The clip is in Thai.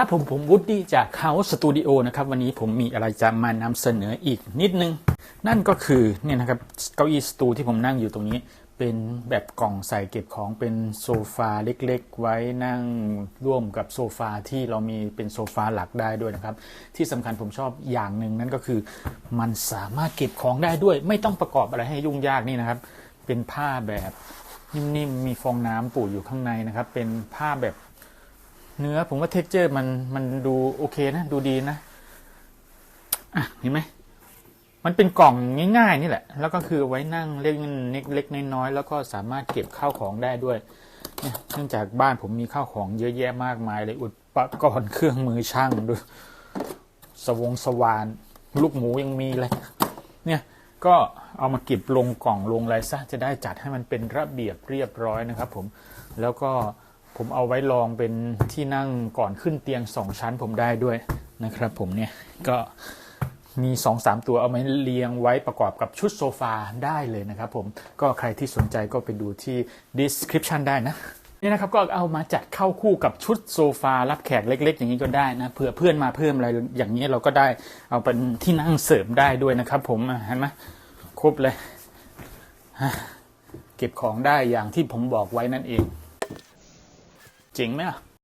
ครับผมผมวุฒิจาก House Studio นะครับ วันนี้ผมมีอะไรจะมานำเสนออีกนิดนึง นั่นก็คือเนี่ยนะครับเก้าอี้สตูที่ผมนั่งอยู่ตรงนี้ เป็นแบบกล่องใส่เก็บของเป็นโซฟาเล็กๆ ไว้นั่งร่วมกับโซฟาที่เรามีเป็นโซฟาหลักได้ด้วยนะครับ ที่สำคัญผมชอบอย่างหนึ่งนั่นก็คือมันสามารถเก็บของได้ด้วย ไม่ต้องประกอบอะไรให้ยุ่งยากนี่นะครับ เป็นผ้าแบบนิ่มๆมีฟองน้ำปูอยู่ข้างในนะครับ เป็นผ้าแบบ เนื้อผมว่าเท็กเจอร์มันมันดูโอเคนะ ดูดีนะอะเห็นไหมมันเป็นกล่องง่ายๆนี่แหละ แล้วก็คือไว้นั่งเล็กเล็กๆน้อยๆแล้วก็สามารถเก็บข้าวของได้ด้วยเนี่ยเนื่องจากบ้านผมมีข้าวของเยอะแยะมากมายเลยอุปกรณ์เครื่องมือช่างด้วยสวงสวาน ลูกหมูยังมีเลยเนี่ยก็เอามาเก็บลงกล่องลงอะไรซะจะได้จัดให้มันเป็นระเบียบเรียบร้อยนะครับ ผมแล้วก็ ผมเอาไว้ลองเป็นที่นั่งก่อนขึ้นเตียงสองชั้นผมได้ด้วยนะครับผมเนี่ยก็มี2อสามตัวเอามาเรียงไว้ประกอบกับชุดโซฟาได้เลยนะครับผมก็ใครที่สนใจก็ไปดูที่ description ได้นะนี่นะครับก็เอามาจัดเข้าคู่กับชุดโซฟารับแขกเล็ก ๆ อย่างนี้ก็ได้นะเผื่อเพื่อนมาเพิ่มอะไรอย่างนี้เราก็ได้เอาเป็นที่นั่งเสริมได้ด้วยนะครับ ผมเห็นไหมครบเลยเก็บของได้อย่างที่ผมบอกไว้นั่นเอง เจ๋งไหมล่ะ